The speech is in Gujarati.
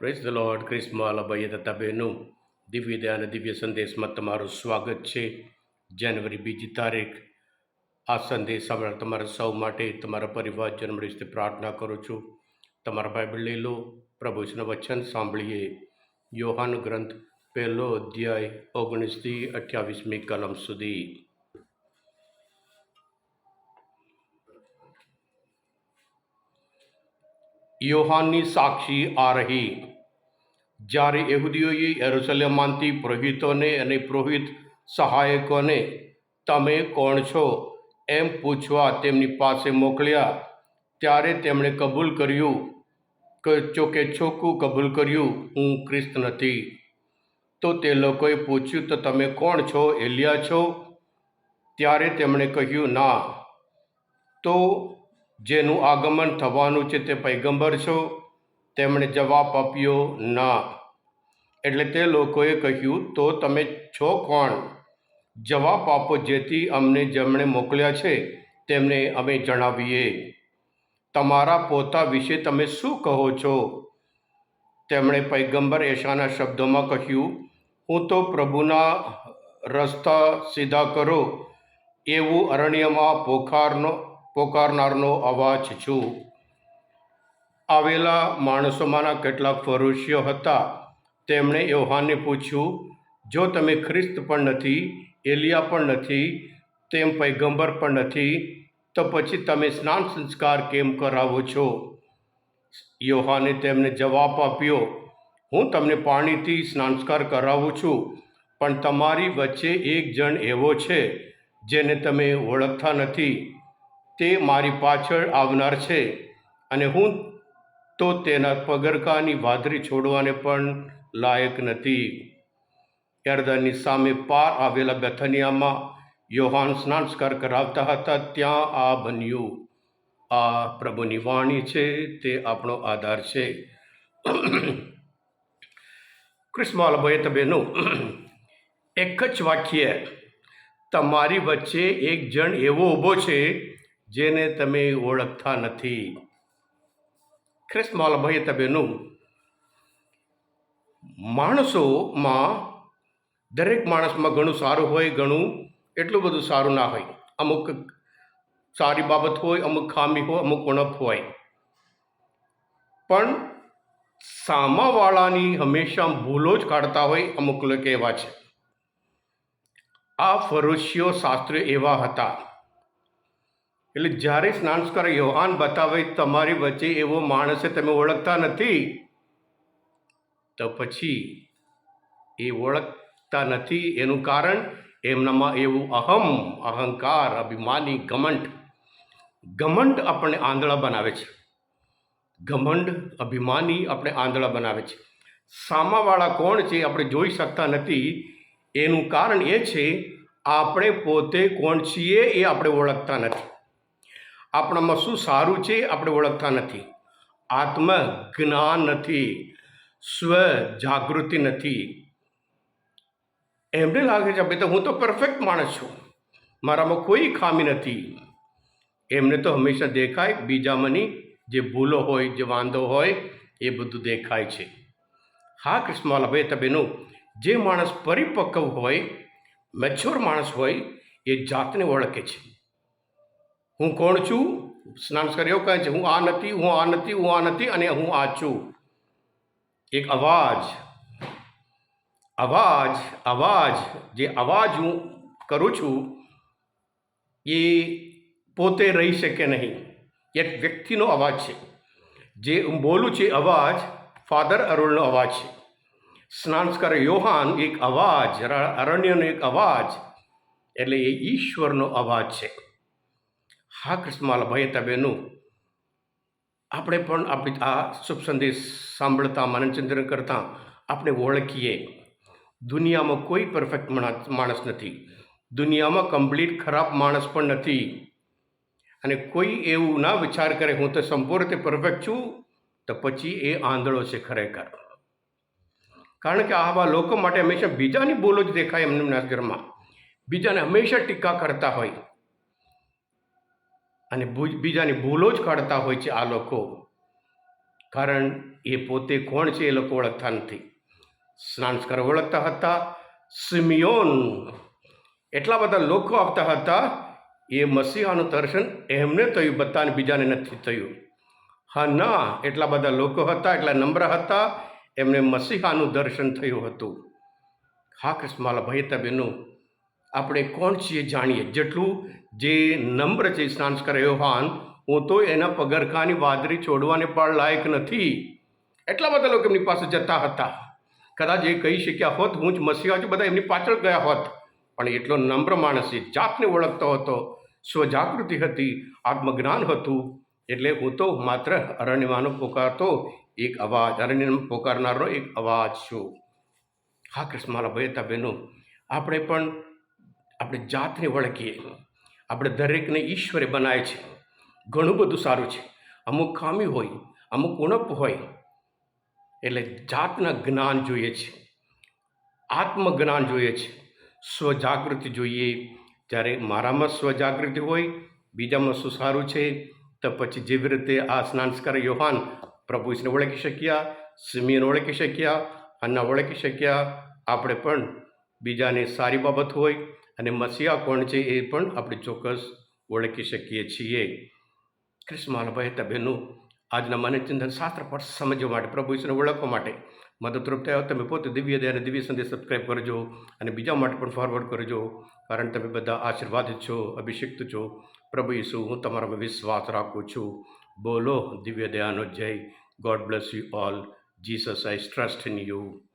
પ્રેસ ધ લોર્ડ ક્રિસ્મલ ભાઈએ તથા બહેનો દિવ્ય દયા અને દિવ્ય સંદેશમાં તમારું સ્વાગત છે જાન્યુઆરી બીજી તારીખ આ સંદેશ સાંભળવા તમારા સૌ માટે તમારા પરિવાર જન્મ રીતે પ્રાર્થના કરું છું તમારા બાઇબલ લઈ લો પ્રભુ પ્રભુનું વચન સાંભળીએ યોહાન ગ્રંથ પહેલો અધ્યાય ઓગણીસથી અઠ્યાવીસમી કલમ સુધી યોહાનની સાક્ષી આ રહી. જ્યારે યહૂદીઓએ યરુસલેમમાંથી પુરોહિતોને અને પુરોહિત સહાયકોને, તમે કોણ છો? એમ પૂછવા તેમની પાસે મોકલ્યા. ત્યારે તેમણે કબૂલ કર્યું કે ચોકે ચોખ્ખું કબૂલ કર્યું, હું ખ્રિસ્ત નથી. તો તે લોકોએ પૂછ્યું, તો તમે કોણ છો? એલિયા છો? ત્યારે તેમણે કહ્યું, ના. તો જેનું આગમન થવાનું છે તે પૈગંબર છો? તેમણે જવાબ આપ્યો, ના. એટલે તે લોકોએ કહ્યું, તો તમે છો કોણ? જવાબ આપો જેથી અમને જેમણે મોકલ્યા છે, તેમને અમે જણાવીએ. તમારા પોતા વિશે તમે શું કહો છો? તેમણે પૈગંબર એશાના શબ્દોમાં કહ્યું, હું તો પ્રભુના રસ્તા સીધા કરો, એવું અરણ્યમાં પોખારનો પોકારનારનો અવાજ છું. આવેલા માણસોમાંના કેટલાક ફરોશીઓ હતા. તેમણે યોહાનને પૂછ્યું, જો તમે ખ્રિસ્ત પણ નથી, એલિયા પણ નથી, તેમ પૈગંબર પણ નથી, તો પછી તમે સ્નાન સંસ્કાર કેમ કરાવો છો? યોહાને તેમને જવાબ આપ્યો, હું તમને પાણીથી સ્નાનસ્કાર કરાવું છું, પણ તમારી વચ્ચે એક જણ એવો છે, જેને તમે ઓળખતા નથી. તે મારી પાછળ આવનાર છે અને હું તો તેના પગરખાની વાદળી છોડવાને પણ લાયક નથી. યર્દનની સામે પાર આવેલા બેથનિયામાં યોહાન સ્નાનસ્કાર કરાવતા હતા, ત્યાં આ બન્યું. આ પ્રભુની વાણી છે, તે આપણો આધાર છે. ક્રિસ્મલ ભય બહેનો એક જ વાક્ય, તમારી વચ્ચે એક જણ એવો ઊભો છે જેને તમે ઓળખતા નથી. ખ્રિસ્મલ તબેનું માણસોમાં દરેક માણસમાં ઘણું સારું હોય, ઘણું એટલું બધું સારું ના હોય. અમુક સારી બાબત હોય, અમુક ખામી હોય, અમુક ઉણપ હોય. પણ સામાવાળાની હંમેશા ભૂલો જ કાઢતા હોય અમુક લોકો એવા છે. આ ફરોશીઓ શાસ્ત્ર એવા હતા. એટલે જ્યારે સ્નાનસ્કાર યોહાન બતાવે તમારી વચ્ચે એવો માણસે તમે ઓળખતા નથી, તો પછી એ ઓળખતા નથી એનું કારણ એમનામાં એવું અહમ, અહંકાર, અભિમાની, ઘમંડ. ઘમંડ આપણને આંધળા બનાવે છે. ઘમંડ, અભિમાની આપણે આંધળા બનાવે છે. સામાવાળા કોણ છે આપણે જોઈ શકતા નથી. એનું કારણ એ છે, આપણે પોતે કોણ છીએ એ આપણે ઓળખતા નથી. આપણામાં શું સારું છે આપણે ઓળખતા નથી. આત્મ જ્ઞાન નથી. સ્વ જાગૃતિ નથી. એમને લાગે છે, ભાઈ તો હું તો પરફેક્ટ માણસ છું. મારામાં કોઈ ખામી નથી. એમને તો હંમેશા દેખાય બીજામાંની જે ભૂલો હોય, જે વાંધો હોય, એ બધું દેખાય છે. હા કૃષ્ણવાલા ભાઈ તબેનું જે માણસ પરિપક્વ હોય મેચ્યોર માણસ હોય, એ જાતને ઓળખે છે. હું કોણ છું? સ્નાન કર્યો કહે છે, હું આ નથી, હું આ નથી, હું આ નથી અને હું આ છું. એક અવાજ અવાજ અવાજ, જે અવાજ હું કરું છું એ પોતે રહી શકે નહીં. એક વ્યક્તિનો અવાજ છે. જે હું બોલું છું અવાજ ફાધર અરુણનો અવાજ છે. સ્નાનસ્કાર યોહાન એક અવાજ અરણ્યનો એક અવાજ, એટલે એ ઈશ્વરનો અવાજ છે. હા કૃષ્ણમાલ ભાઈ તબેનું આપણે પણ આપણી આ શુભ સંદેશ સાંભળતા મનચિંતન કરતાં આપણે ઓળખીએ. દુનિયામાં કોઈ પરફેક્ટ માણસ નથી. દુનિયામાં કમ્પ્લીટ ખરાબ માણસ પણ નથી. અને કોઈ એવું ના વિચાર કરે, હું તો સંપૂર્ણ રીતે પરફેક્ટ છું, તો પછી એ આંધળો છે ખરેખર. કારણ કે આવા લોકો માટે હંમેશા બીજાની બોલો જ દેખાય એમના ઘરમાં. બીજાને હંમેશા ટીકા કરતા હોય. અને બીજાની ભૂલો જ કાઢતા હોય છે આ લોકો. કારણ એ પોતે કોણ છે એ લોકો ઓળખતા નથી. સ્નાનસ્કર ઓળખતા હતા, સિમિયોન. એટલા બધા લોકો આવતા હતા, એ મસીહાનું દર્શન એમને થયું, બધાને બીજાને નથી થયું. હા, ના, એટલા બધા લોકો હતા, એટલા નમ્ર હતા, એમને મસીહાનું દર્શન થયું હતું. હા કૃષ્ણમાલા ભાઈ તબેનો આપણે કોણ છીએ જાણીએ? જેટલું જે નમ્ર છે સ્નાનસ્કર યોહાન હું તો એના પગરખાની વાદળી છોડવાને પણ લાયક નથી. એટલા બધા લોકો એમની પાસે જતા હતા. કદાચ એ કહી શક્યા હોત, હું જ મસીહા છું બધા એમની પાછળ ગયા હોત. પણ એટલો નમ્ર માણસ એ જાતને ઓળખતો હતો. સ્વજાગૃતિ હતી, આત્મજ્ઞાન હતું. એટલે હું તો માત્ર અરણ્યમાંનો પોકારતો, એક અવાજ, અરણ્યમાં પોકારનારો એક અવાજ છું. હા કૃષ્ણમાલા ભયતા બહેનો, આપણે પણ આપણે જાતને વળગીએ. આપણે દરેકને ઈશ્વરે બનાવે છે. ઘણું બધું સારું છે. અમુક ખામી હોય, અમુક ઉણપ હોય, એટલે જાતના જ્ઞાન જોઈએ છે. આત્મજ્ઞાન જોઈએ છે. સ્વજાગૃતિ જોઈએ. જ્યારે મારામાં સ્વજાગૃતિ હોય, બીજામાં શું સારું છે, તો પછી જેવી રીતે આ સ્નાનસ્કાર યોહાન, પ્રભુ ઈશ્વરને ઓળખી શક્યા, સિમિયન ઓળખી શક્યા અન્ના ઓળખી શક્યા, આપણે પણ બીજાને સારી બાબત હોય અને મસીહા કોણ છે એ પણ આપણે ચોક્કસ ઓળખી શકીએ છીએ. કૃષ્ણ માલભાઈ તબેનો આજના મને ચિંતન શાસ્ત્ર પર સમજવા માટે, પ્રભુ ઈશ્વરને ઓળખવા માટે મદદરૂપ થયા તમે પોતે દિવ્ય દે અને દિવ્ય સંદેશ સબસ્ક્રાઈબ કરજો અને બીજા માટે પણ ફોરવર્ડ કરજો, કારણ તમે બધા આશીર્વાદિત છો, અભિષિક્ત છો. પ્રભુ ઈસુ, હું તમારામાં વિશ્વાસ રાખું છું. બોલો દિવ્ય દયાનો જય. God bless you all Jesus I trust in you